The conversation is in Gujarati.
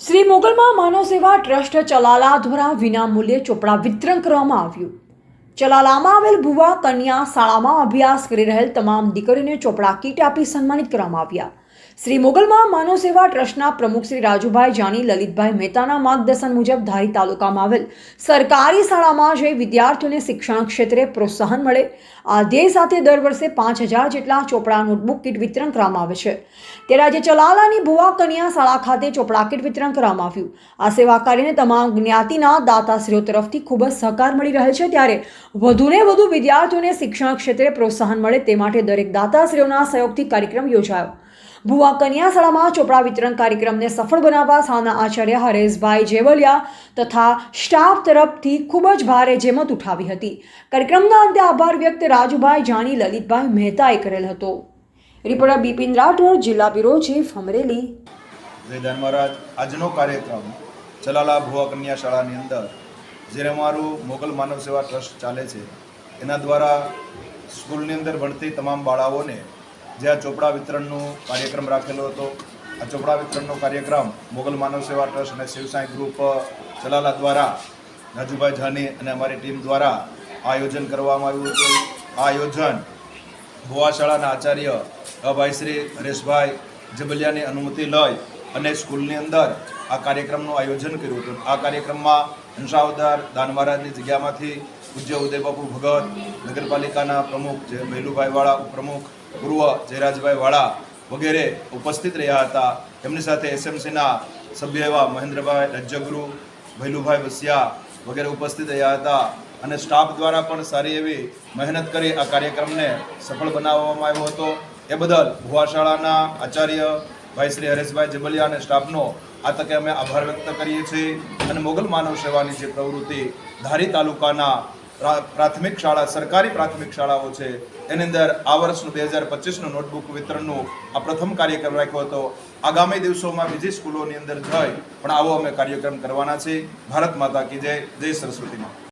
શ્રી મોગલમાં માનવ સેવા ટ્રસ્ટ ચલાલા દ્વારા વિનામૂલ્યે ચોપડા વિતરણ કરવામાં આવ્યું. ચલાલામાં આવેલ ભુવા, કન્યા શાળામાં અભ્યાસ કરી રહેલ તમામ દીકરીઓને ચોપડા કીટ આપી સન્માનિત કરવામાં આવ્યા. શ્રી મોગલમાં માનવ સેવા ટ્રસ્ટના પ્રમુખ શ્રી રાજુભાઈ જાની, લલિતભાઈ મહેતાના માર્ગદર્શન મુજબ ધારી તાલુકામાં આવેલ સરકારી શાળામાં જઈ વિદ્યાર્થીઓને શિક્ષણ ક્ષેત્રે પ્રોત્સાહન મળે, આ ધ્યેય સાથે દર વર્ષે પાંચ હજાર જેટલા ચોપડા નોટબુક કીટ વિતરણ કરવામાં આવે છે. ત્યારે આજે ચલાલાની ભુવા કન્યા શાળા ખાતે ચોપડા કીટ વિતરણ કરવામાં આવ્યું. આ સેવા કાર્યને તમામ જ્ઞાતિના દાતાશ્રીઓ તરફથી ખૂબ જ સહકાર મળી રહે છે. ત્યારે વધુને વધુ વિદ્યાર્થીઓને શિક્ષણ ક્ષેત્રે પ્રોત્સાહન મળે તે માટે દરેક દાતાશ્રીઓના સહયોગથી કાર્યક્રમ યોજાયો. ભુવા કન્યા શાળામાં ચોપડા વિતરણ કાર્યક્રમને સફળ બનાવવા શાળાના આચાર્ય હરેશભાઈ જેવલિયા તથા સ્ટાફ તરફથી ખૂબ જ ભારે જેમત ઉઠાવી હતી. કાર્યક્રમના અંતે આભાર વ્યક્ત રાજુભાઈ જાણી, લલિતભાઈ મહેતાએ કરેલ હતો. રિપોર્ટર બિપિન રાઠોડ, જિલ્લા બ્યુરો ચીફ અમરેલી. આજનો કાર્યક્રમ ચલાલા ભુવા કન્યા શાળાની અંદર જે અમારું મોગલ માનવ સેવા ટ્રસ્ટ ચાલે છે, એના દ્વારા સ્કૂલની અંદર ભણતી તમામ બાળાઓને જે આ ચોપડા વિતરણનો કાર્યક્રમ રાખેલો હતો. આ ચોપડા વિતરણનો કાર્યક્રમ મોગલ માનવ સેવા ટ્રસ્ટ અને શિવસાઈ ગ્રુપ ચલાલા દ્વારા રાજુભાઈ ઝાની અને અમારી ટીમ દ્વારા આયોજન કરવામાં આવ્યું હતું. આ આયોજન ભુવા શાળાના આચાર્ય અભાઈ શ્રી હરેશભાઈ જબલિયાની અનુમતિ લઈ અને સ્કૂલની અંદર આ કાર્યક્રમનું આયોજન કર્યું હતું. આ કાર્યક્રમમાં હંસાવદાર દાન મહારાજની જગ્યામાંથી પૂજ્ય ઉદયબાપુ ભગત, નગરપાલિકાના પ્રમુખ જે મહેલુભાઈવાળા ઉપપ્રમુખ પ્રમુખ પૂર્વ જયરાજભાઈ વાળા વગેરે ઉપસ્થિત રહ્યા હતા. તેમની સાથે એસએમસીના સભ્ય એવા મહેન્દ્રભાઈ, રાજ્યગુરુ, ભૈલુભાઈ વસિયા વગેરે ઉપસ્થિત રહ્યા હતા અને સ્ટાફ દ્વારા પણ સારી એવી મહેનત કરી આ કાર્યક્રમને સફળ બનાવવામાં આવ્યો હતો. એ બદલ ભુવાશાળાના આચાર્ય ભાઈ શ્રી હરેશભાઈ જબલિયા અને સ્ટાફનો આ તકે અમે આભાર વ્યક્ત કરીએ છીએ અને મોગલ માનવ સેવાની જે પ્રવૃત્તિ ધારી તાલુકાના પ્રાથમિક શાળા, સરકારી પ્રાથમિક શાળાઓ છે. એની અંદર આ વર્ષનું બે હજાર પચીસનું નોટબુક વિતરણનું આ પ્રથમ કાર્યક્રમ રાખ્યો હતો. આગામી દિવસોમાં બીજી સ્કૂલોની અંદર જઈ પણ આવો અમે કાર્યક્રમ કરવાના છે ભારત માતા કી જય. જય સરસ્વતી માં